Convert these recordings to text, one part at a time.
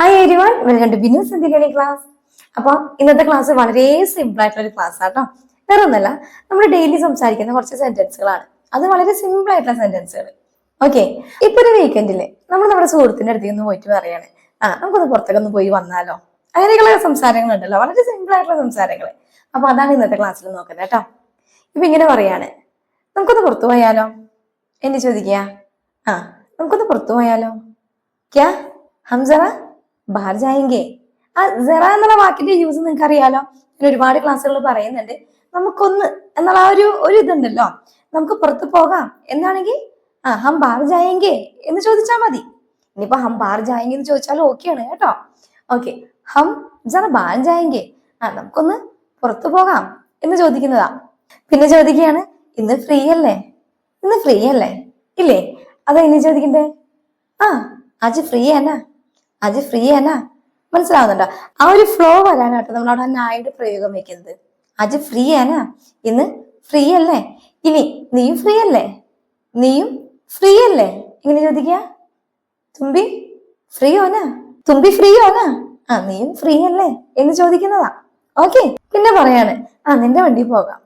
Hi everyone welcome to Binu Siddikkani class അപ്പോൾ ഇന്നത്തെ class വളരെ സിമ്പിൾ ആയിട്ടുള്ള ഒരു ക്ലാസ് ആട്ടോ. വേറെ ഒന്നല്ല നമ്മൾ ഡെയിലി സംസാരിക്കുന്ന കുറച്ച് സെന്റൻസുകളാണ് അത് വളരെ സിമ്പിൾ ആയിട്ടുള്ള സെന്റൻസുകൾ ഓക്കെ ഇപ്പൊ ഒരു വീക്കെൻഡിൽ നമ്മൾ നമ്മുടെ സുഹൃത്തിന്റെ അടുത്തേക്ക് ഒന്ന് പോയിട്ട് പറയാണ്. ആ നമുക്കൊന്ന് പുറത്തേക്ക് ഒന്ന് പോയി വന്നാലോ? അങ്ങനെയൊക്കെയുള്ള സംസാരങ്ങളുണ്ടല്ലോ. വളരെ സിമ്പിൾ ആയിട്ടുള്ള സംസാരങ്ങൾ അപ്പൊ അതാണ് ഇന്നത്തെ ക്ലാസ്സിൽ നോക്കുന്നത് കേട്ടോ. ഇപ്പൊ ഇങ്ങനെ പറയാണ്. നമുക്കൊന്ന് പുറത്തു പോയാലോ? എന്നെ ചോദിക്കുക. ആ നമുക്കൊന്ന് പുറത്തു പോയാലോ? ക്യാ? ഹം ജറ ബാഹർ ജായെങ്കിൽ ആ ജറ എന്നുള്ള വാക്കിന്റെ യൂസ് നിങ്ങൾക്ക് അറിയാലോ ഞാൻ ഒരുപാട് ക്ലാസ്സുകൾ പറയുന്നുണ്ട്. നമുക്കൊന്ന് എന്നുള്ള ആ ഒരു ഒരു ഇതുണ്ടല്ലോ. നമുക്ക് പുറത്ത് പോകാം. എന്നാണെങ്കിൽ ആ ഹം ബാർ ജായെങ്കിൽ എന്ന് ചോദിച്ചാൽ മതി. ഇനിയിപ്പോ ഹം ബാർ ജായെങ്കിൽ എന്ന് ചോദിച്ചാലും ഓക്കെയാണ് കേട്ടോ. ഓക്കെ ഹം ജറ ബാർ ജായെങ്കിൽ ആ നമുക്കൊന്ന് പുറത്തു പോകാം എന്ന് ചോദിക്കുന്നതാ. പിന്നെ ചോദിക്കുകയാണ് ഇന്ന് ഫ്രീ അല്ലേ? ഇന്ന് ഫ്രീ അല്ലേ? ഇല്ലേ? അതാ ഇനി ചോദിക്കണ്ടേ? ആ ആജ് ഫ്രീ ആനാ അജ് ഫ്രീ അല്ല. മനസ്സിലാവുന്നുണ്ടോ? ആ ഒരു ഫ്ലോ വരാനായിട്ട് നമ്മൾ അവിടെ നായുടെ പ്രയോഗം വെക്കുന്നത്. അജ് ഫ്രീ അല്ല. ഇന്ന് ഫ്രീ അല്ലേ? ഇനി നീയും ഫ്രീ അല്ലേ? നീയും ഫ്രീ അല്ലേ? ഇങ്ങനെ ചോദിക്കുക. തുമ്പി ഫ്രീ ഓനാ? തുമ്പി ഫ്രീ ഓനാ? ആ നീയും ഫ്രീ അല്ലേ? എന്ന് ചോദിക്കുന്നതാ. ഓക്കെ പിന്നെ പറയാണ്. ആ നിന്റെ വണ്ടി പോകാം.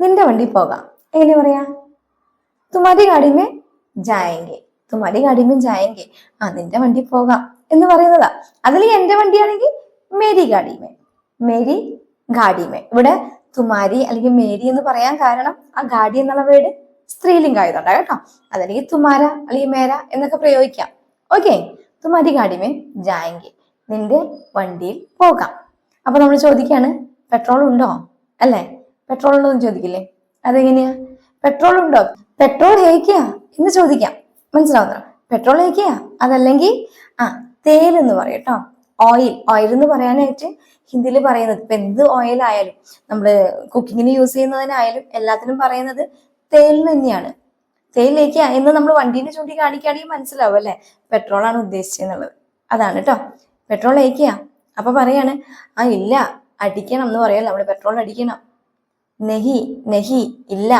നിന്റെ വണ്ടി പോകാം. എങ്ങനെ പറയാ? തുമാരി ഗാഡി മേ ജായെങ്കെ. തുമാരി ഗാഡി മേ ആ നിന്റെ വണ്ടി പോകാം. എന്ന് പറയുന്നതാ. അതിൽ എന്റെ വണ്ടിയാണെങ്കിൽ മേരി ഗാഡിമേ. മേരി ഗാഡിമേ. ഇവിടെ തുമാരി അല്ലെങ്കിൽ മേരി എന്ന് പറയാൻ കാരണം ആ ഗാഡി എന്നുള്ള വേർഡ് സ്ത്രീലിംഗം ആയതുകൊണ്ടാ കേട്ടോ. അതല്ലെങ്കിൽ തുമാര അല്ലെങ്കിൽ മേര എന്നൊക്കെ പ്രയോഗിക്കാം. ഓക്കെ. തുമാരി ഗാഡിമേ മേ ജായെങ്കെ. നിന്റെ വണ്ടിയിൽ പോകാം. അപ്പൊ നമ്മൾ ചോദിക്കാണ് പെട്രോൾ ഉണ്ടോ? അല്ലേ? പെട്രോൾ ഉണ്ടോ എന്ന് ചോദിക്കില്ലേ? അതെങ്ങനെയാ? പെട്രോൾ ഉണ്ടോ? പെട്രോൾ ഹേക്കിയാ എന്ന് ചോദിക്കാം. മനസ്സിലാവുന്നോ? പെട്രോൾ ഹേക്കിയാ അതല്ലെങ്കിൽ ആ തേൽ എന്ന് പറയും കേട്ടോ. ഓയിൽ ഓയിൽ എന്ന് പറയാനായിട്ട് ഹിന്ദിയിൽ പറയുന്നത് ഇപ്പൊ എന്ത് ഓയിൽ ആയാലും നമ്മൾ കുക്കിങ്ങിന് യൂസ് ചെയ്യുന്നതിനായാലും എല്ലാത്തിനും പറയുന്നത് തേലിന് തന്നെയാണ്. തേയിലേക്ക് എന്ന് നമ്മൾ വണ്ടീനെ ചൂണ്ടി കാണിക്കുകയാണെങ്കിൽ മനസ്സിലാവും അല്ലെ? പെട്രോൾ ആണ് ഉദ്ദേശിച്ചെന്നുള്ളത് അതാണ് കേട്ടോ. പെട്രോൾ ഏക്കിയാ അപ്പൊ പറയാണ് ആ ഇല്ല. അടിക്കണം എന്ന് പറയല്ലോ നമ്മൾ പെട്രോൾ അടിക്കണം. നെഹി നെഹി ഇല്ല.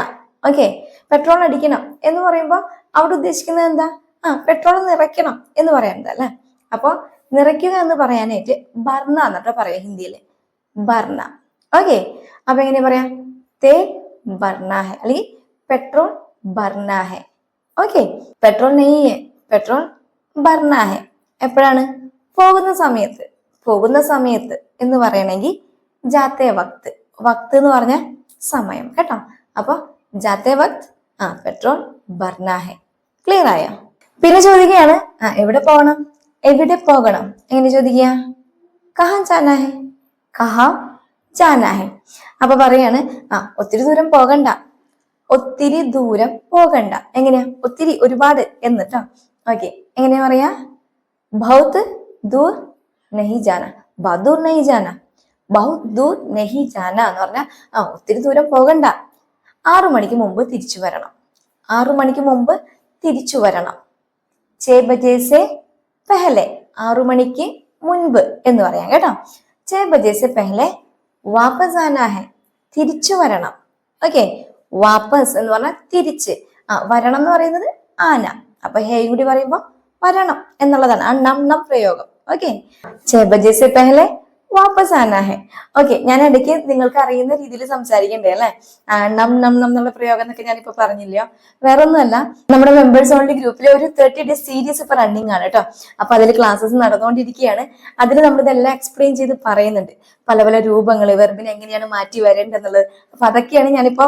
ഓക്കെ പെട്രോൾ അടിക്കണം എന്ന് പറയുമ്പോൾ അവിടെ ഉദ്ദേശിക്കുന്നത് എന്താ? ആ പെട്രോൾ നിറയ്ക്കണം എന്ന് പറയുന്നത് അല്ലെ? അപ്പൊ നിറയ്ക്കുക എന്ന് പറയാനായിട്ട് ബർണ എന്നിട്ട് പറയാം ഹിന്ദിയിൽ ബർണ ഓക്കെ അപ്പൊ എങ്ങനെ പറയാം? തേ ബർണ ഹെ അല്ലെങ്കിൽ പെട്രോൾ ബർണ ഹെ ഓക്കെ പെട്രോൾ നെയ്യ് പെട്രോൾ ബർണ ഹെ എപ്പോഴാണ്? പോകുന്ന സമയത്ത്. പോകുന്ന സമയത്ത് എന്ന് പറയണമെങ്കിൽ ജാത്തേ വക്ത്. വക്ത് എന്ന് പറഞ്ഞ സമയം. കേട്ടോ? അപ്പൊ ജാത്തേ വക്ത് ആ പെട്രോൾ ബർണ ഹെ ക്ലിയർ ആയോ? പിന്നെ ചോദിക്കുകയാണ് ആ എവിടെ പോകണം? എവിടെ പോകണം? എങ്ങനെ ചോദിക്കുക? കഹാൻ ചാനാഹെ കഹാ ചാനാഹെ അപ്പൊ പറയാണ് ആ ഒത്തിരി ദൂരം പോകണ്ട. ഒത്തിരി ദൂരം പോകണ്ട. എങ്ങനെയാ? ഒത്തിരി ഒരുപാട് എന്നിട്ടോ? ഓക്കെ എങ്ങനെയാ പറയാ? ബഹുത്ത് ദൂർ നെഹി ജാന ബദൂർ നെഹി ജാന ബഹുത് ദൂർ നെഹി ജാന എന്ന് പറഞ്ഞാൽ ആ ഒത്തിരി ദൂരം പോകണ്ട. ആറു മണിക്ക് മുമ്പ് തിരിച്ചു വരണം. ആറു മണിക്ക് മുമ്പ് തിരിച്ചു വരണം. ചേ ബജേ സെ പെഹലെ ആറു മണിക്ക് മുൻപ് എന്ന് പറയാം കേട്ടോ. ചേ ബജേ സെ പെഹലെ വാപ്പസ് ആനാ ഹെ തിരിച്ചു വരണം. ഓക്കെ വാപ്പസ് എന്ന് പറഞ്ഞാൽ തിരിച്ച്. ആ വരണം എന്ന് പറയുന്നത് ആന. അപ്പൊ ഹേ കൂടി പറയുമ്പോ വരണം എന്നുള്ളതാണ് ആ നം നം പ്രയോഗം. ഓക്കെ. ചേ ബജേ സെ പെഹലെ വാപ്പസ് ആനാഹെ ഓക്കെ ഞാൻ ഇടയ്ക്ക് നിങ്ങൾക്ക് അറിയുന്ന രീതിയിൽ സംസാരിക്കണ്ടേ അല്ലേ? നം നം നം എന്നുള്ള പ്രയോഗം എന്നൊക്കെ ഞാനിപ്പോ പറഞ്ഞില്ലയോ? വേറെ ഒന്നുമല്ല നമ്മുടെ മെമ്പേഴ്സ് ഓൺലി ഗ്രൂപ്പിൽ ഒരു തേർട്ടി ഡേയ്സ് സീരീസ് ഇപ്പൊ റണ്ണിങ് ആണ് കേട്ടോ. അപ്പൊ അതിൽ ക്ലാസ്സസ് നടന്നുകൊണ്ടിരിക്കുകയാണ് അതിൽ നമ്മൾ ഇതെല്ലാം എക്സ്പ്ലെയിൻ ചെയ്ത് പറയുന്നുണ്ട്. പല പല രൂപങ്ങൾ വെർബിനെ എങ്ങനെയാണ് മാറ്റി വരേണ്ടതെന്നുള്ളത്. അപ്പൊ അതൊക്കെയാണ് ഞാനിപ്പോ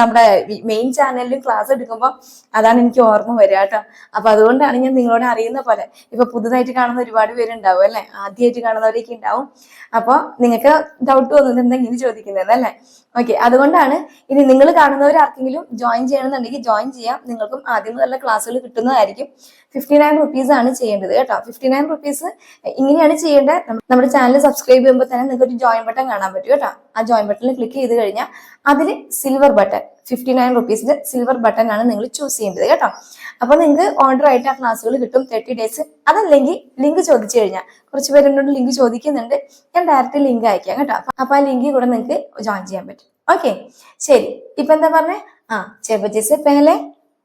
നമ്മുടെ മെയിൻ ചാനലിൽ ക്ലാസ് എടുക്കുമ്പോൾ അതാണ് എനിക്ക് ഓർമ്മ വരിക കേട്ടോ. അപ്പൊ അതുകൊണ്ടാണ് ഞാൻ നിങ്ങളോട് അറിയുന്ന പോലെ ഇപ്പൊ പുതുതായിട്ട് കാണുന്ന ഒരുപാട് പേരുണ്ടാവും അല്ലെ? ആദ്യമായിട്ട് കാണുന്നവരൊക്കെ ഉണ്ടാവും. അപ്പൊ നിങ്ങൾക്ക് ഡൗട്ട് വന്നിട്ടുണ്ടെങ്കിൽ ചോദിക്കുന്നതല്ലേ ഓക്കെ അതുകൊണ്ടാണ് ഇനി നിങ്ങൾ കാണുന്നവർ ആർക്കെങ്കിലും ജോയിൻ ചെയ്യണമെന്നുണ്ടെങ്കിൽ ജോയിൻ ചെയ്യാം. നിങ്ങൾക്കും ആദ്യം മുതലുള്ള ക്ലാസ്സുകൾ കിട്ടുന്നതായിരിക്കും. ഫിഫ്റ്റി നയൻ റുപ്പീസ് ആണ് ചെയ്യേണ്ടത് കേട്ടോ. ഫിഫ്റ്റി നയൻ റുപ്പീസ് ഇങ്ങനെയാണ് ചെയ്യേണ്ടത്. നമ്മുടെ ചാനൽ സബ്സ്ക്രൈബ് ചെയ്യുമ്പോൾ തന്നെ നിങ്ങൾക്ക് ഒരു ജോയിൻ ബട്ടൺ കാണാൻ പറ്റും കേട്ടോ. ആ ജോയിൻ ബട്ടണിൽ ക്ലിക്ക് ചെയ്ത് കഴിഞ്ഞാൽ അതിൽ സിൽവർ ബട്ടൺ ഫിഫ്റ്റി നയൻ റുപ്പീസിന്റെ സിൽവർ ബട്ടൺ ആണ് നിങ്ങൾ ചൂസ് ചെയ്യേണ്ടത് കേട്ടോ. അപ്പൊ നിങ്ങൾക്ക് ഓർഡർ ആയിട്ട് ആ ക്ലാസ്സുകൾ കിട്ടും തേർട്ടി ഡേയ്സ് അതല്ലെങ്കിൽ ലിങ്ക് ചോദിച്ചു കഴിഞ്ഞാൽ കുറച്ച് പേര് എന്നോട് ലിങ്ക് ചോദിക്കുന്നുണ്ട്. ഞാൻ ഡയറക്റ്റ് ലിങ്ക് അയക്കാം കേട്ടോ. അപ്പൊ- ആ ലിങ്കിൽ കൂടെ നിങ്ങൾക്ക് ജോയിൻ ചെയ്യാൻ പറ്റും. ഓക്കെ ശരി. ഇപ്പൊ എന്താ പറഞ്ഞേ? ആ ചെബജസ് പേലെ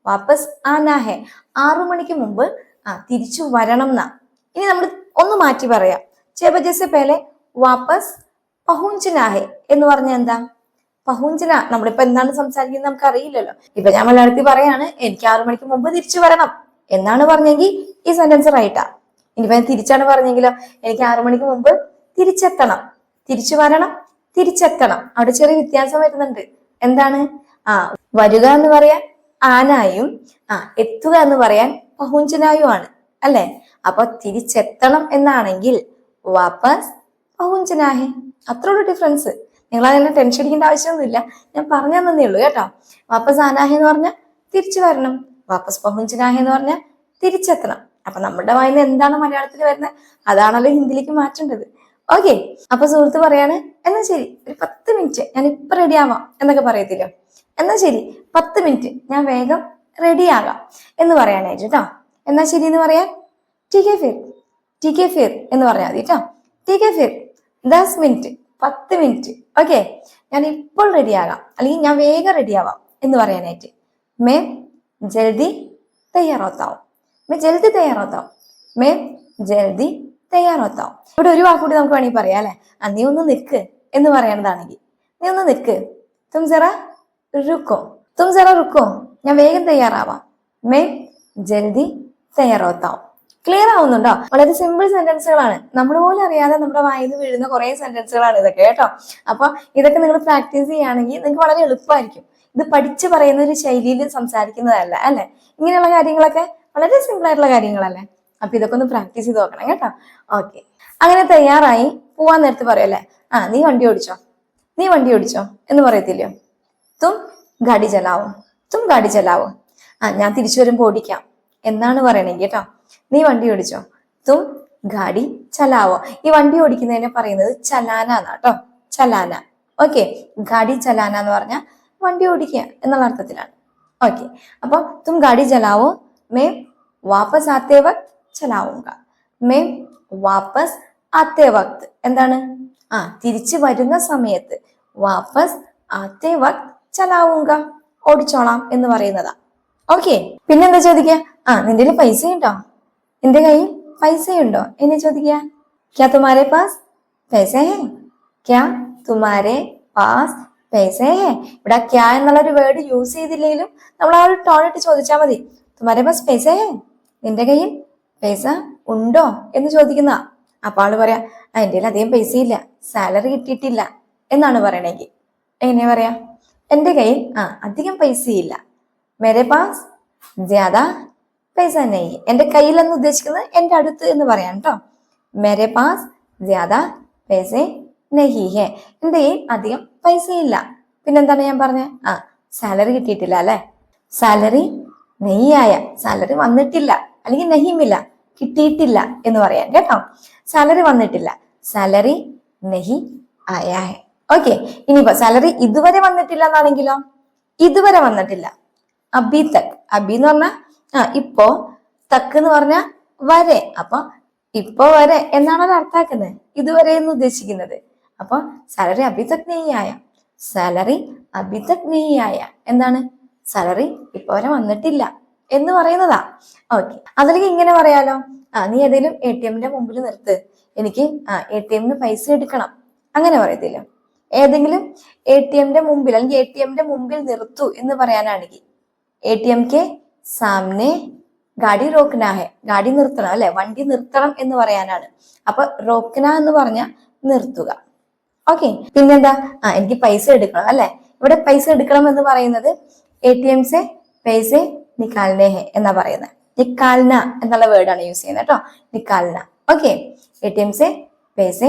വാപ്പസ് ആനാഹെ. ആറു മണിക്ക് മുമ്പ് ആ തിരിച്ചു വരണം എന്നാ ഇനി നമ്മൾ ഒന്ന് മാറ്റി പറയാം. ചെബജസ് പേലെ വാപ്പസ് പഹുഞ്ചനാഹെ എന്ന് പറഞ്ഞ എന്താ? പഹുഞ്ചന നമ്മളിപ്പോ എന്താണ് സംസാരിക്കുന്നത് നമുക്ക് അറിയില്ലല്ലോ ഇപ്പൊ ഞാൻ മലയാളത്തിൽ പറയാണ് എനിക്ക് ആറു മണിക്ക് മുമ്പ് തിരിച്ചു വരണം എന്നാണ് പറഞ്ഞെങ്കിൽ ഈ സെന്റൻസ് റൈറ്റാ ഇനിയിപ്പോ ഞാൻ തിരിച്ചാണ് പറഞ്ഞെങ്കിലോ? എനിക്ക് ആറു മണിക്ക് മുമ്പ് തിരിച്ചെത്തണം. തിരിച്ചു വരണം തിരിച്ചെത്തണം. അവിടെ ചെറിയ വ്യത്യാസം വരുന്നുണ്ട്. എന്താണ്? ആ വരിക എന്ന് പറയാൻ ആനായും ആ എത്തുക എന്ന് പറയാൻ പഹുഞ്ചനായും ആണ്. അല്ലെ? അപ്പൊ തിരിച്ചെത്തണം എന്നാണെങ്കിൽ വാപ്പസ് പഹുഞ്ചനാഹെ അത്രയുള്ള ഡിഫറൻസ് നിങ്ങൾ അതെല്ലാം ടെൻഷൻ അടിക്കേണ്ട ആവശ്യമൊന്നുമില്ല. ഞാൻ പറഞ്ഞു തന്നേ ഉള്ളൂ കേട്ടോ. വാപ്പസ് ആനാഹി എന്ന് പറഞ്ഞാൽ തിരിച്ചു വരണം. വാപ്പസ് പഹുഞ്ചനാഹെ എന്ന് പറഞ്ഞാൽ തിരിച്ചെത്തണം. അപ്പൊ നമ്മുടെ വായന എന്താണ് മലയാളത്തിൽ വരുന്നത്? അതാണല്ലോ ഹിന്ദിയിലേക്ക് മാറ്റേണ്ടത്. ഓക്കെ. അപ്പൊ സുഹൃത്ത് പറയാണ് എന്നാ ശരി ഒരു പത്ത് മിനിറ്റ് ഞാൻ ഇപ്പൊ റെഡി ആവാം എന്നൊക്കെ പറയത്തില്ലോ? എന്നാ ശരി പത്ത് മിനിറ്റ് ഞാൻ വേഗം റെഡി ആകാം എന്ന് പറയാനായിട്ട് കേട്ടോ എന്നാ ശരി എന്ന് പറയാൻ? ടി കെ ഫിർ ടി കെ ഫിർ എന്ന് പറഞ്ഞാൽ മതി കേട്ടോ ടി കെ ഫിർ ദസ് മിനിറ്റ് പത്ത് മിനിറ്റ്. ഓക്കെ ഞാൻ ഇപ്പോൾ റെഡി ആകാം. അല്ലെങ്കിൽ ഞാൻ വേഗം റെഡി ആവാം എന്ന് പറയാനായിട്ട്. മേ ജൽദി തയ്യാറോത്താവും. മേ ജൽദി തയ്യാറോത്താവും. മേ ജൽദി തയ്യാറോത്താവും. ഇവിടെ ഒരു വാക്കുകൂടി നമുക്ക് വേണമെങ്കിൽ പറയാം അല്ലെ? ആ നീ ഒന്ന് നിൽക്ക് എന്ന് പറയണതാണെങ്കിൽ. നീ ഒന്ന് നിൽക്ക്. തും സെറ റുക്കോ തും സെറ റുക്കോ ഞാൻ വേഗം തയ്യാറാവാം. മേ ജൽദി തയ്യാറോത്താവും. ക്ലിയർ ആവുന്നുണ്ടോ? വളരെ സിമ്പിൾ സെന്റൻസുകളാണ് നമ്മൾ പോലും അറിയാതെ നമ്മുടെ വായിൽ നിന്ന് വീഴുന്ന കുറെ സെന്റൻസുകളാണ് ഇതൊക്കെ കേട്ടോ? അപ്പൊ ഇതൊക്കെ നിങ്ങൾ പ്രാക്ടീസ് ചെയ്യുകയാണെങ്കിൽ നിങ്ങൾക്ക് വളരെ എളുപ്പമായിരിക്കും. ഇത് പഠിച്ചു പറയുന്ന ഒരു ശൈലിയിൽ സംസാരിക്കുന്നതല്ല അല്ലെ? ഇങ്ങനെയുള്ള കാര്യങ്ങളൊക്കെ വളരെ സിമ്പിൾ ആയിട്ടുള്ള കാര്യങ്ങളല്ലേ? അപ്പൊ ഇതൊക്കെ ഒന്ന് പ്രാക്ടീസ് ചെയ്ത് നോക്കണം കേട്ടോ? ഓക്കെ അങ്ങനെ തയ്യാറായി പോവാൻ നേരത്ത് പറയല്ലേ ആ നീ വണ്ടി ഓടിച്ചോ? നീ വണ്ടി ഓടിച്ചോ? എന്ന് പറയത്തില്ലയോ? തും ഗാഡി ചലാവും. തും ഗാഡി ചലാവും. ആ ഞാൻ തിരിച്ചു വരുമ്പോ ഓടിക്കാം. എന്നാണ് പറയണെങ്കിൽ കേട്ടോ? നീ വണ്ടി ഓടിച്ചോ? തും ഗാഡി ചലാവോ? ഈ വണ്ടി ഓടിക്കുന്നതിനെ പറയുന്നത് ചലാന എന്നാട്ടോ ചലാന. ഓക്കെ. ഗാഡി ചലാന എന്ന് പറഞ്ഞാൽ വണ്ടി ഓടിക്കുക എന്നുള്ള അർത്ഥത്തിലാണ്. ഓക്കെ. അപ്പൊ തും ഗാഡി ചലാവോ? മേ വാപ്പസ് ആത്തേ വക്ത് ചലാവുക മേ വാപ്പസ് ആത്തേ വക്ത് എന്താണ്? ആ തിരിച്ചു വരുന്ന സമയത്ത് വാപ്പസ് ആത്തേ വക്ത് ചലാവുക ഓടിച്ചോളാം എന്ന് പറയുന്നതാ. ഓക്കെ. പിന്നെന്താ ചോദിക്കുക? ആ നിന്റെ പൈസ ഉണ്ടോ നിന്റെ കയ്യിൽ പൈസയുണ്ടോ? എന്നെ ചോദിക്കുക. ക്യാ പാസ്? പൈസ ഹേ. ക്യാ തുമാരെ പാസ്? പൈസ ഹേ. ഇവിടെ ക്യാ എന്നുള്ള ഒരു വേർഡ് യൂസ് ചെയ്തില്ലെങ്കിലും നമ്മൾ ആ ഒരു ടോൺ ഇട്ട് ചോദിച്ചാൽ മതി. തുമാരെ പാസ് പൈസ ഹേ. നിന്റെ കയ്യിൽ പൈസ ഉണ്ടോ? എന്ന് ചോദിക്കുന്ന അപ്പൊ ആൾ പറയാ എന്റെ കയ്യിൽ അധികം പൈസ ഇല്ല സാലറി കിട്ടിയിട്ടില്ല. എന്നാണ് പറയണെങ്കിൽ എങ്ങനെയാ പറയാ? എന്റെ കയ്യിൽ ആ അധികം പൈസ ഇല്ല മേരെ പാസ് ജ്യാദ പൈസ നെയ് എന്റെ കയ്യിൽ എന്ന് ഉദ്ദേശിക്കുന്നത് എന്റെ അടുത്ത് എന്ന് പറയാം കേട്ടോ. മേരെ പാസ് ജ്യാദ പൈസ നെഹി ഹെ. എന്റെ കയ്യിൽ അധികം പൈസയില്ല. പിന്നെന്താണ് ഞാൻ പറഞ്ഞത് ആ സാലറി കിട്ടിയിട്ടില്ല അല്ലെ? സാലറി നെയ്യായ. സാലറി വന്നിട്ടില്ല. അല്ലെങ്കിൽ നെഹിമില്ല. കിട്ടിയിട്ടില്ല എന്ന് പറയാം കേട്ടോ. സാലറി വന്നിട്ടില്ല. സാലറി നെഹി ആയ ഓക്കെ ഇനിയിപ്പോ സാലറി ഇതുവരെ വന്നിട്ടില്ല എന്നാണെങ്കിലോ? ഇതുവരെ വന്നിട്ടില്ല. അബി തക്. അബി എന്ന് പറഞ്ഞാ ആ ഇപ്പോ തക്ക് എന്ന് പറഞ്ഞാ വരെ. അപ്പൊ ഇപ്പൊ വരെ എന്നാണ് അത് അർത്ഥാക്കുന്നത്? ഇതുവരെ എന്ന് ഉദ്ദേശിക്കുന്നത്. അപ്പൊ സാലറി അഭിതജ്ഞയായ സാലറി അഭിതജ്ഞയായ എന്താണ്? സാലറി ഇപ്പൊ വരെ വന്നിട്ടില്ല എന്ന് പറയുന്നതാ. ഓക്കെ അതിലേക്ക് ഇങ്ങനെ പറയാലോ. ആ നീ ഏതെങ്കിലും എ ടി എമ്മിന്റെ മുമ്പിൽ നിർത്ത്. എനിക്ക് ആ എ ടി എമ്മിന് പൈസ എടുക്കണം. അങ്ങനെ പറയത്തില്ല. ഏതെങ്കിലും എ ടി എമ്മിന്റെ മുമ്പിൽ അല്ലെങ്കിൽ എ ടി എമ്മിന്റെ മുമ്പിൽ നിർത്തു എന്ന് പറയാനാണെങ്കിൽ. എ ടി എം കെ സാമനെ ഗാഡി റോക്കന ഹെ. ഗാഡി നിർത്തണം അല്ലെ? വണ്ടി നിർത്തണം എന്ന് പറയാനാണ്. അപ്പൊ റോക്കന എന്ന് പറഞ്ഞ നിർത്തുക. ഓക്കെ. പിന്നെന്താ? ആ എനിക്ക് പൈസ എടുക്കണം അല്ലെ? ഇവിടെ പൈസ എടുക്കണം എന്ന് പറയുന്നത് എ ടി എം സെ പൈസ നിക്കാലിനെ ഹെ എന്നാ പറയുന്നത് നിക്കാൽന എന്നുള്ള വേർഡാണ് യൂസ് ചെയ്യുന്നത് കേട്ടോ. നിക്കാൽന. ഓക്കെ. എ ടി എം സെ പൈസ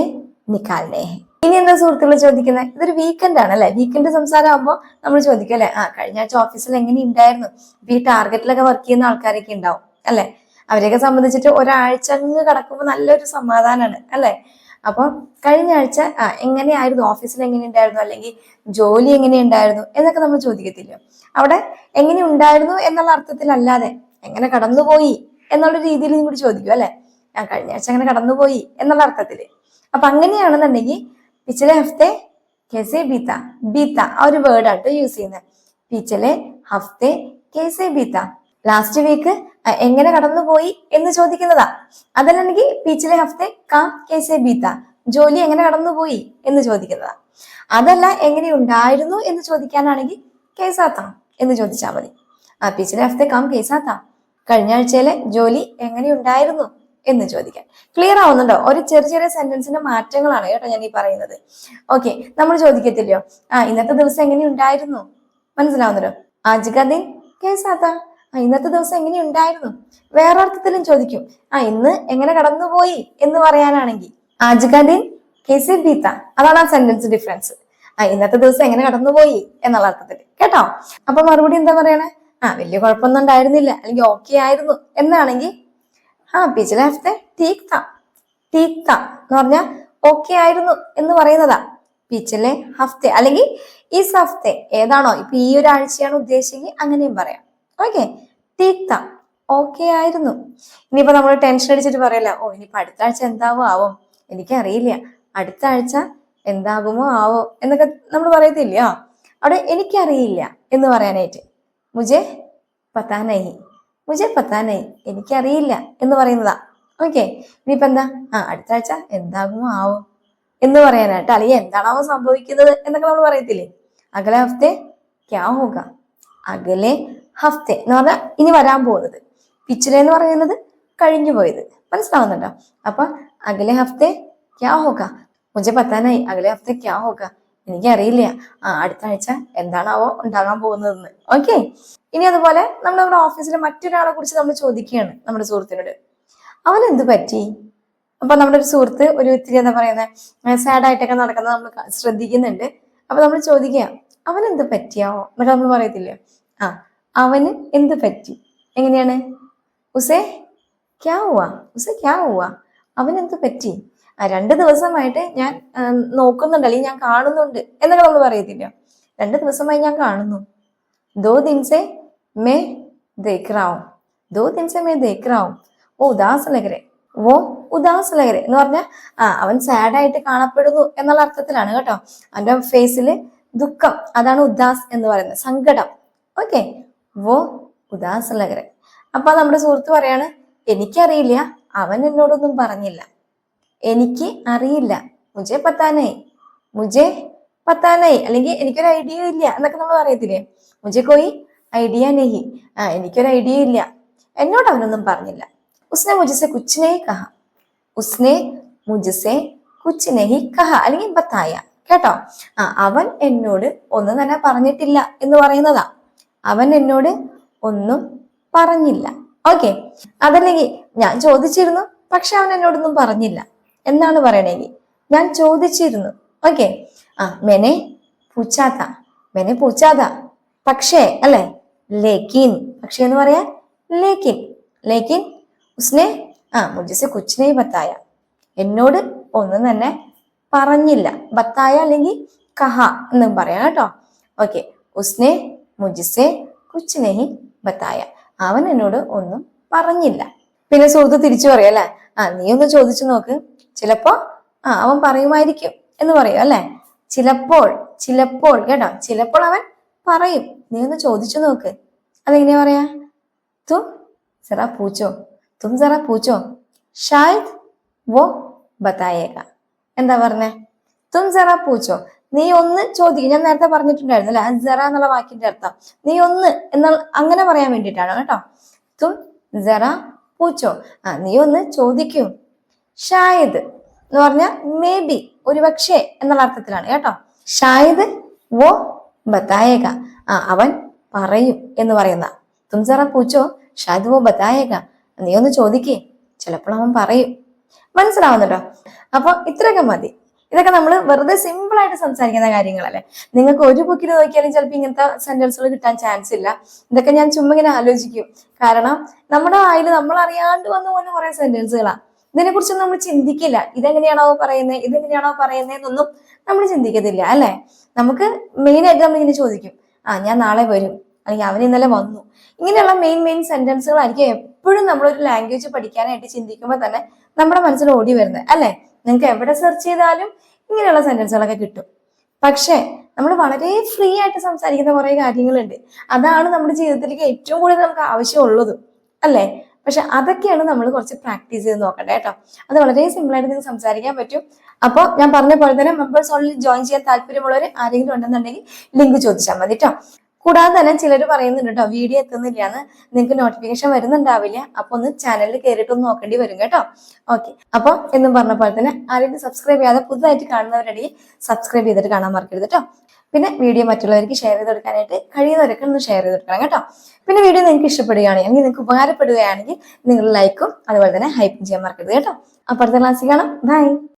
നിക്കാലിനെ ഹെ. ഇനി എന്താ സുഹൃത്തുക്കൾ ചോദിക്കുന്നത് ഇതൊരു വീക്കെൻഡ് ആണ് അല്ലെ? വീക്കെൻഡ് സംസാരം ആകുമ്പോൾ നമ്മൾ ചോദിക്കും അല്ലെ? ആ കഴിഞ്ഞ ആഴ്ച ഓഫീസിൽ എങ്ങനെ ഉണ്ടായിരുന്നു ഈ ടാർഗറ്റിലൊക്കെ വർക്ക് ചെയ്യുന്ന ആൾക്കാരൊക്കെ ഉണ്ടാവും അല്ലെ? അവരെയൊക്കെ സംബന്ധിച്ചിട്ട് ഒരാഴ്ച അങ്ങ് കടക്കുമ്പോൾ നല്ലൊരു സമാധാനമാണ് അല്ലെ? അപ്പൊ കഴിഞ്ഞ ആഴ്ച ആ എങ്ങനെയായിരുന്നു? ഓഫീസിൽ എങ്ങനെ ഉണ്ടായിരുന്നു അല്ലെങ്കിൽ ജോലി എങ്ങനെ ഉണ്ടായിരുന്നു എന്നൊക്കെ നമ്മൾ ചോദിക്കത്തില്ല? അവിടെ എങ്ങനെ ഉണ്ടായിരുന്നു എന്നുള്ള അർത്ഥത്തിലല്ലാതെ എങ്ങനെ കടന്നുപോയി എന്നുള്ള രീതിയിൽ കൂടി ചോദിക്കും അല്ലെ? ആ കഴിഞ്ഞ ആഴ്ച അങ്ങനെ കടന്നുപോയി എന്നുള്ള അർത്ഥത്തിൽ. അപ്പൊ അങ്ങനെയാണെന്നുണ്ടെങ്കിൽ പിച്ചലെ ഹഫ്തെ കെസെ ബീത്ത ബീത്ത ആ ഒരു വേർഡ് ആട്ടോ യൂസ് ചെയ്യുന്നത് പിച്ചലെ ഹഫ്തെ കെസെ ബീത്ത ലാസ്റ്റ് വീക്ക് എങ്ങനെ കടന്നുപോയി എന്ന് ചോദിക്കുന്നതാ. അതല്ലെങ്കിൽ പിച്ചലെ ഹഫ്തെ കാം കേസെ ബീത്ത ജോലി എങ്ങനെ കടന്നുപോയി എന്ന് ചോദിക്കുന്നതാ. അതല്ല എങ്ങനെ ഉണ്ടായിരുന്നു എന്ന് ചോദിക്കാനാണെങ്കിൽ കേസാത്താം എന്ന് ചോദിച്ചാൽ മതി. ആ പിച്ചലെ ഹഫ്തെ കാം കേസാത്താം. കഴിഞ്ഞ ആഴ്ചയിലെ ജോലി എങ്ങനെ ഉണ്ടായിരുന്നു? എന്ന് ചോദിക്കാൻ ക്ലിയർ ആവുന്നുണ്ടോ? ഒരു ചെറിയ ചെറിയ സെന്റൻസിന്റെ മാറ്റങ്ങളാണ് കേട്ടോ ഞാൻ ഈ പറയുന്നത്. ഓക്കെ നമ്മൾ ചോദിക്കത്തില്ലയോ? ആ ഇന്നത്തെ ദിവസം എങ്ങനെ ഉണ്ടായിരുന്നു? മനസ്സിലാവുന്നല്ലോ ആജ് കാ ദിൻ കേസാത്ത ആ ഇന്നത്തെ ദിവസം എങ്ങനെ ഉണ്ടായിരുന്നു? വേറെ അർത്ഥത്തിലും ചോദിക്കും. ആ ഇന്ന് എങ്ങനെ കടന്നുപോയി എന്ന് പറയാനാണെങ്കിൽ. ആജ് കേസി ദിൻ കേസെ ബീത്ത അതാണ് ആ സെന്റൻസ് ഡിഫറൻസ് ആ ഇന്നത്തെ ദിവസം എങ്ങനെ കടന്നുപോയി എന്നുള്ള അർത്ഥത്തിൽ. കേട്ടോ? അപ്പൊ മറുപടി എന്താ പറയണേ? ആ വലിയ കുഴപ്പമൊന്നും ഉണ്ടായിരുന്നില്ല. അല്ലെങ്കിൽ ഓക്കെ ആയിരുന്നു എന്നാണെങ്കിൽ ആ പിജല ഹഫ്തെ ടീക് താ ടീക് താ എന്ന് പറഞ്ഞാൽ ഓക്കെ ആയിരുന്നു എന്ന് പറയുന്നതാ. പിച്ചലെ ഹഫ്തെ അല്ലെങ്കിൽ ഈ ഹഫ്തെ ഏതാണോ ഇപ്പൊ ഈ ഒരു ആഴ്ചയാണ് ഉദ്ദേശിക്കുക അങ്ങനെയും പറയാം. ഓക്കെ ടീക് താ ഓക്കെ ആയിരുന്നു. ഇനിയിപ്പോ നമ്മൾ ടെൻഷൻ അടിച്ചിട്ട് പറയല്ല ഓ ഇനിയിപ്പോ അടുത്ത ആഴ്ച എന്താവോ ആവും? എനിക്കറിയില്ല. അടുത്ത ആഴ്ച എന്താകുമോ ആവോ? എന്നൊക്കെ നമ്മൾ പറയത്തില്ലയോ? അവിടെ എനിക്കറിയില്ല എന്ന് പറയാനായിട്ട്. മുജേ പത്താനായി മുജെ പത്താനഹി എനിക്കറിയില്ല എന്ന് പറയുന്നതാ. ഓക്കെ ഇനിയിപ്പോ എന്താ? ആ അടുത്ത ആഴ്ച എന്താകുമോ ആവും എന്ന് പറയാനായിട്ട് അല്ലെങ്കിൽ എന്താണാവോ സംഭവിക്കുന്നത് എന്നൊക്കെ നമ്മൾ പറയത്തില്ലേ? അകലെ ഹഫ്തെ ക്യാ ഹോക അകലെ ഹഫ്തെ എന്ന് പറഞ്ഞാൽ ഇനി വരാൻ പോകുന്നത് പിച്ചിലെ എന്ന് പറയുന്നത് കഴിഞ്ഞു പോയത്. മനസ്സിലാവുന്നുണ്ടോ? അപ്പൊ അകലെ ഹഫ്തെ ക്യാ ഹോക മുझे പത്താനായി അകലെ ഹഫ്തെ ക്യാ ഹോക എനിക്കറിയില്ല. ആ അടുത്ത ആഴ്ച എന്താണാവോ ഉണ്ടാകാൻ പോകുന്നതെന്ന്. ഓക്കെ ഇനി അതുപോലെ നമ്മൾ നമ്മുടെ ഓഫീസിലെ മറ്റൊരാളെ കുറിച്ച് നമ്മൾ ചോദിക്കുകയാണ് നമ്മുടെ സുഹൃത്തിനോട്. അവൻ എന്ത് പറ്റി? അപ്പൊ നമ്മുടെ ഒരു സുഹൃത്ത് ഒരു ഇത്തിരി എന്താ പറയുന്നത് സാഡായിട്ടൊക്കെ നടക്കുന്നത് നമ്മൾ ശ്രദ്ധിക്കുന്നുണ്ട്. അപ്പൊ നമ്മൾ ചോദിക്കുക അവൻ എന്ത് പറ്റിയാവോ? എന്നിട്ട് നമ്മൾ പറയത്തില്ലേ? ആ അവന് എന്ത് പറ്റി? എങ്ങനെയാണ്? ഉസേ ക്യാ ഹുവാ ഉസേ ക്യാ ഹുവാ അവൻ എന്ത് പറ്റി? രണ്ട് ദിവസമായിട്ട് ഞാൻ നോക്കുന്നുണ്ട് അല്ലെങ്കിൽ ഞാൻ കാണുന്നുണ്ട് എന്നൊക്കെ നമ്മൾ പറയത്തില്ല. രണ്ട് ദിവസമായി ഞാൻ കാണുന്നു. ദോ ദിൻസെ മേ ദേക്രാവും ദോ ദിൻസെ മേ ദേക്രാവും ഓ ഉദാസ് ലഗരെ ഓ ഉദാസ് ലഗരെ എന്ന് പറഞ്ഞാൽ ആ അവൻ സാഡായിട്ട് കാണപ്പെടുന്നു എന്നുള്ള അർത്ഥത്തിലാണ് കേട്ടോ. അവന്റെ ഫേസിൽ ദുഃഖം അതാണ് ഉദാസ് എന്ന് പറയുന്നത് സങ്കടം. ഓക്കെ വോ ഉദാസ് ലഗരെ അപ്പൊ നമ്മുടെ സുഹൃത്ത് പറയാണ് എനിക്കറിയില്ല അവൻ എന്നോടൊന്നും പറഞ്ഞില്ല. എനിക്ക് അറിയില്ല. മുജെ പത്താനായി. മുജെ പത്താനായി. അല്ലെങ്കിൽ എനിക്കൊരു ഐഡിയ ഇല്ല എന്നൊക്കെ നമ്മൾ പറയത്തില്ലേ? മുജെ കോയി ഐഡിയ നെഹി. ആ എനിക്കൊരു ഐഡിയ ഇല്ല. എന്നോട് അവനൊന്നും പറഞ്ഞില്ല. ഉസ്നെ മുജസെ കുച്ചിനെ കഹ. ഉസ്നെ മുജസെ കുച്ചിനെ ഹി കഹ. അല്ലെങ്കിൽ ബത്തായ കേട്ടോ? ആ അവൻ എന്നോട് ഒന്നും തന്നെ പറഞ്ഞിട്ടില്ല എന്ന് പറയുന്നതാ. അവൻ എന്നോട് ഒന്നും പറഞ്ഞില്ല. ഓക്കെ. അതല്ലെങ്കിൽ ഞാൻ ചോദിച്ചിരുന്നു പക്ഷെ അവൻ എന്നോടൊന്നും പറഞ്ഞില്ല. എന്നാണ് പറയണെങ്കിൽ ഞാൻ ചോദിച്ചിരുന്നു. ഓക്കെ ആ മെനെ പൂച്ചാത്ത. മെനെ പൂച്ചാത്ത. പക്ഷേ അല്ലെ? ലേക്കിൻ പക്ഷേ എന്ന് പറയാ ലേക്കിൻ ലേക്കിൻ ഉസ്നെ ആ മുജിസെ കൊച്ചിനെ ബത്തായ. എന്നോട് ഒന്നും തന്നെ പറഞ്ഞില്ല. ബത്തായ അല്ലെങ്കിൽ കഹ എന്നും പറയാം കേട്ടോ. ഓക്കെ ഉസ്നെ മുജിസെ കുച്ചിനെഹി ബത്തായ. അവൻ എന്നോട് ഒന്നും പറഞ്ഞില്ല. പിന്നെ സുഹൃത്ത് തിരിച്ചു പറയാം അല്ലെ? ആ നീ ഒന്ന് ചോദിച്ചു നോക്ക്. ചിലപ്പോ ആ അവൻ പറയുമായിരിക്കും എന്ന് പറയും അല്ലെ? ചിലപ്പോൾ ചിലപ്പോൾ കേട്ടോ? ചിലപ്പോൾ അവൻ പറയും. നീ ഒന്ന് ചോദിച്ചു നോക്ക്. അതെങ്ങനെയാ പറയാ? തും സറ പൂച്ചോ. തും സറ പൂച്ചോ. ഷായത് വോ ബത്തായേക എന്താ പറഞ്ഞേ? തും സറ പൂച്ചോ. നീ ഒന്ന് ചോദിക്കും ഞാൻ നേരത്തെ പറഞ്ഞിട്ടുണ്ടായിരുന്നു അല്ലെ? ജറ എന്നുള്ള വാക്കിന്റെ അർത്ഥം. നീ ഒന്ന് എന്ന അങ്ങനെ പറയാൻ വേണ്ടിയിട്ടാണ് കേട്ടോ. തും ജറ പൂച്ചോ. ആ നീ ഒന്ന് ചോദിക്കൂ. ഷായത് എന്ന് പറഞ്ഞാൽ മേ ബി ഒരു പക്ഷേ എന്നുള്ള അർത്ഥത്തിലാണ് കേട്ടോ? ഷായദ് വോ ബത്തായേക ആ അവൻ പറയും എന്ന് പറയുന്ന. തുംസറ പൂച്ചോ ഷായത് വോ ബത്തായേക നീ ഒന്ന് ചോദിക്കേ. ചിലപ്പോൾ അവൻ പറയും. മനസ്സിലാവുന്നുണ്ടോ? അപ്പൊ ഇത്രയൊക്കെ മതി. ഇതൊക്കെ നമ്മൾ വെറുതെ സിമ്പിൾ ആയിട്ട് സംസാരിക്കുന്ന കാര്യങ്ങളല്ലേ. നിങ്ങൾക്ക് ഒരു ബുക്കിൽ നോക്കിയാലും ചിലപ്പോൾ ഇങ്ങനത്തെ സെന്റൻസുകൾ കിട്ടാൻ ചാൻസ് ഇല്ല. ഇതൊക്കെ ഞാൻ ചുമ്മാ ഇങ്ങനെ ആലോചിക്കും. കാരണം നമ്മുടെ വായിൽ നമ്മൾ അറിയാണ്ട് വന്നു പോകുന്ന കുറെ സെന്റൻസുകളാണ് ഇതിനെ കുറിച്ചൊന്നും നമ്മൾ ചിന്തിക്കില്ല. ഇതെങ്ങനെയാണോ പറയുന്നത് ഇതെങ്ങനെയാണോ പറയുന്നത് എന്നൊന്നും നമ്മൾ ചിന്തിക്കത്തില്ല അല്ലെ? നമുക്ക് മെയിൻ ആയിട്ട് നമ്മൾ ഇങ്ങനെ ചോദിക്കും ആ ഞാൻ നാളെ വരും. അല്ലെങ്കിൽ അവൻ ഇന്നലെ വന്നു. ഇങ്ങനെയുള്ള മെയിൻ മെയിൻ സെന്റൻസുകളായിരിക്കും എപ്പോഴും നമ്മളൊരു ലാംഗ്വേജ് പഠിക്കാനായിട്ട് ചിന്തിക്കുമ്പോൾ തന്നെ നമ്മുടെ മനസ്സിൽ ഓടി വരുന്നത് അല്ലേ? നിങ്ങൾക്ക് എവിടെ സെർച്ച് ചെയ്താലും ഇങ്ങനെയുള്ള സെന്റൻസുകളൊക്കെ കിട്ടും. പക്ഷേ നമ്മൾ വളരെ ഫ്രീ ആയിട്ട് സംസാരിക്കുന്ന കുറേ കാര്യങ്ങളുണ്ട്. അതാണ് നമ്മുടെ ജീവിതത്തിലേക്ക് ഏറ്റവും കൂടുതൽ നമുക്ക് ആവശ്യമുള്ളതും അല്ലേ? പക്ഷെ അതൊക്കെയാണ് നമ്മൾ കുറച്ച് പ്രാക്ടീസ് ചെയ്ത് നോക്കണ്ടേ കേട്ടോ. അത് വളരെ സിമ്പിൾ ആയിട്ട് നിങ്ങൾക്ക് സംസാരിക്കാൻ പറ്റും. അപ്പോൾ ഞാൻ പറഞ്ഞ പോലെ തന്നെ മെമ്പേഴ്സ് ഓൺലി ജോയിൻ ചെയ്യാൻ താല്പര്യമുള്ളവർ ആരെങ്കിലും ഉണ്ടെന്നുണ്ടെങ്കിൽ ലിങ്ക് ചോദിച്ചാൽ മതി കേട്ടോ. കൂടാതെ തന്നെ ചിലർ പറയുന്നുണ്ട് കേട്ടോ വീഡിയോ എത്തുന്നില്ല എന്ന് നിങ്ങൾക്ക് നോട്ടിഫിക്കേഷൻ വരുന്നുണ്ടാവില്ല. അപ്പൊ ഒന്ന് ചാനലിൽ കയറിയിട്ട് ഒന്ന് നോക്കേണ്ടി വരും കേട്ടോ. ഓക്കെ അപ്പോൾ എന്നും പറഞ്ഞ പോലെ തന്നെ ആരെങ്കിലും സബ്സ്ക്രൈബ് ചെയ്യാതെ പുതുതായിട്ട് കാണുന്നവരുടെ സബ്സ്ക്രൈബ് ചെയ്തിട്ട് കാണാൻ മറക്കരുത് കേട്ടോ പിന്നെ വീഡിയോ മറ്റുള്ളവർക്ക് ഷെയർ ചെയ്ത് കൊടുക്കാനായിട്ട് കഴിയുന്നവരൊക്കെ ഒന്ന് ഷെയർ ചെയ്ത് കൊടുക്കണം കേട്ടോ. പിന്നെ വീഡിയോ നിങ്ങൾക്ക് ഇഷ്ടപ്പെടുകയാണെങ്കിൽ നിങ്ങൾക്ക് ഉപകാരപ്പെടുകയാണെങ്കിൽ നിങ്ങൾ ലൈക്കും അതുപോലെ തന്നെ ഹൈപ്പും ചെയ്യാൻ മറക്കരുത് കേട്ടോ. അപ്പുറത്തെ ക്ലാസ്സിൽ കാണാം. ബൈ